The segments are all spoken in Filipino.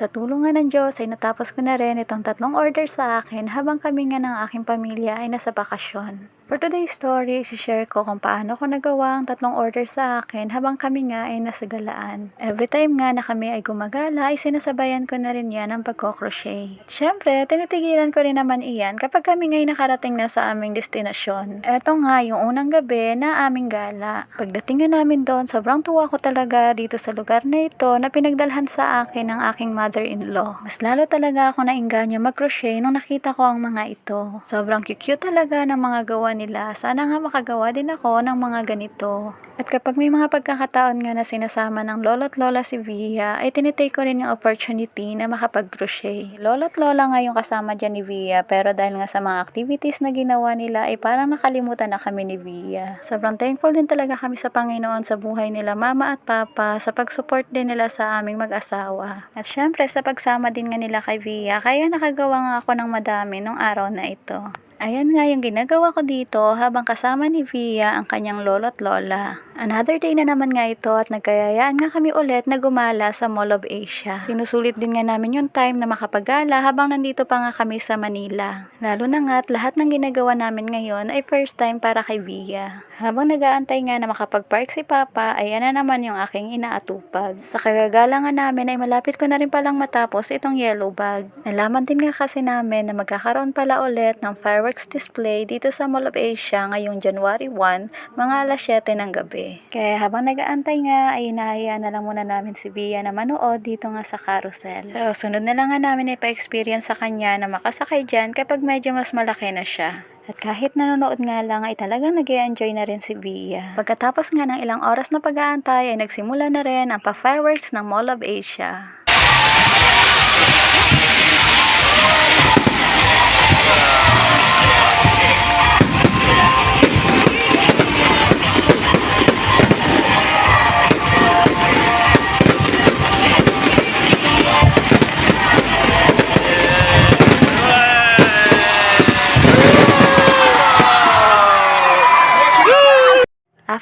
Sa tulong ng Diyos ay natapos ko na rin itong tatlong order sa akin habang kami nga ng aking pamilya ay nasa bakasyon. For today's story, share ko kung paano ko nagawa ang tatlong order sa akin habang kami nga ay nasa galaan. Every time nga na kami ay gumagala ay sinasabayan ko na rin yan ang pagko-crochet. Siyempre, tinitigilan ko rin naman iyan kapag kami nga ay nakarating na sa aming destinasyon. Eto nga yung unang gabi na aming gala. Pagdating nga namin doon, sobrang tuwa ko talaga dito sa lugar na ito na pinagdalhan sa akin ng aking mother-in-law. Mas lalo talaga ako nainganyo mag-crochet nung nakita ko ang mga ito. Sobrang cute talaga ng mga gawa nila. Sana nga makagawa din ako ng mga ganito. At kapag may mga pagkakataon nga na sinasama ng lolo't lola si Via, ay tinitake ko rin yung opportunity na makapag-crochet. Lolo't lola nga yung kasama dyan ni Via, pero dahil nga sa mga activities na ginawa nila, ay parang nakalimutan na kami ni Via. Sobrang thankful din talaga kami sa Panginoon sa buhay nila mama at papa, sa pag-support din nila sa aming mag-asawa. At syempre sa pagsama din nga nila kay Via, kaya nakagawa nga ako ng madami nung araw na ito. Ayan nga yung ginagawa ko dito habang kasama ni Via ang kanyang lolo at lola. Another day na naman nga ito at nagkayayaan nga kami ulit na gumala sa Mall of Asia. Sinusulit din nga namin yung time na makapagala habang nandito pa nga kami sa Manila. Lalo na nga at lahat ng ginagawa namin ngayon ay first time para kay Via. Habang nagaantay nga na makapag-park si Papa, ayan na naman yung aking inaatupag. Sa kagagala nga namin ay malapit ko na rin palang matapos itong yellow bag. Nalaman din nga kasi namin na magkakaroon pala ulit ng fireworks display dito sa Mall of Asia ngayong January 1, mga alas 7 ng gabi. Kaya habang nagaantay nga ay inahaya na lang muna namin si Bia na manood dito nga sa carousel. So sunod na lang nga namin ipa-experience sa kanya na makasakay dyan kapag medyo mas malaki na siya. At kahit nanonood nga lang ay talagang nag enjoy na rin si Bia. Pagkatapos nga ng ilang oras na pag-aantay ay nagsimula na rin ang pa-fireworks ng Mall of Asia.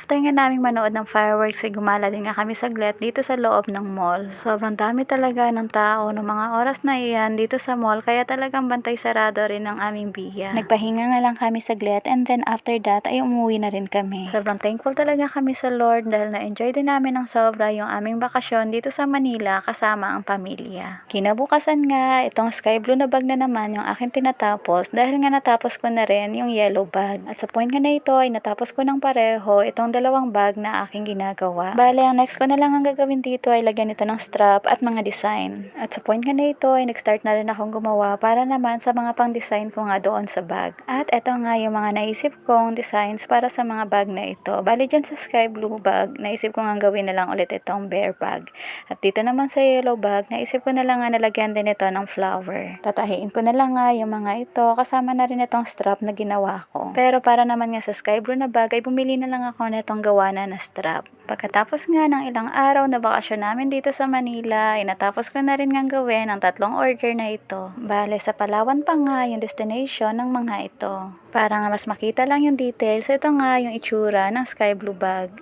After nga naming manood ng fireworks ay gumala din nga kami saglit dito sa loob ng mall. Sobrang dami talaga ng tao no mga oras na iyan dito sa mall kaya talagang bantay sarado rin ang aming biya. Nagpahinga nga lang kami saglit and then after that ay umuwi na rin kami. Sobrang thankful talaga kami sa Lord dahil na-enjoy din namin ng sobra yung aming bakasyon dito sa Manila kasama ang pamilya. Kinabukasan nga itong sky blue na bag na naman yung akin tinatapos dahil nga natapos ko na rin yung yellow bag. At sa point nga na ito ay natapos ko ng pareho itong dalawang bag na aking ginagawa. Bale, ang next ko na lang ang gagawin dito ay lagyan ito ng strap at mga design. At sa point nga na ito ay nag-start na rin akong gumawa para naman sa mga pang-design ko nga doon sa bag. At ito nga yung mga naisip kong designs para sa mga bag na ito. Bale dyan sa sky blue bag, naisip ko nga gawin na lang ulit itong bear bag. At dito naman sa yellow bag, naisip ko na lang nga nalagyan din ito ng flower. Tatahiin ko na lang nga yung mga ito kasama na rin itong strap na ginawa ko. Pero para naman nga sa sky blue na bag ay bumili na lang ako netong gawa na na strap. Pagkatapos nga ng ilang araw na bakasyon namin dito sa Manila, ay natapos ko na rin nga gawin ang tatlong order na ito. Bale, sa Palawan pa nga yung destination ng mga ito. Para nga mas makita lang yung details, ito nga yung itsura ng sky blue bag.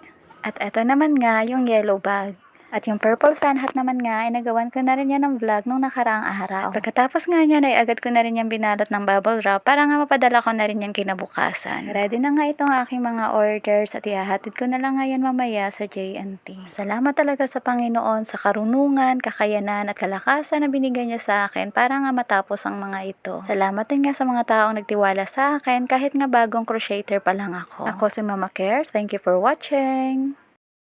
At ito naman nga yung yellow bag. At yung purple sun hat naman nga ay nagawan ko na rin yan ng vlog nung nakaraang araw. Pagkatapos nga niyan ay agad ko na rin yan binalot ng bubble wrap para nga mapadala ko na rin yan kinabukasan. Ready na nga itong aking mga orders at ihahatid ko na lang ngayon mamaya sa JNT. Salamat talaga sa Panginoon sa karunungan, kakayanan at kalakasan na binigay niya sa akin para nga matapos ang mga ito. Salamat din nga sa mga taong nagtiwala sa akin kahit nga bagong crocheter pa lang ako. Ako si Mama Care. Thank you for watching.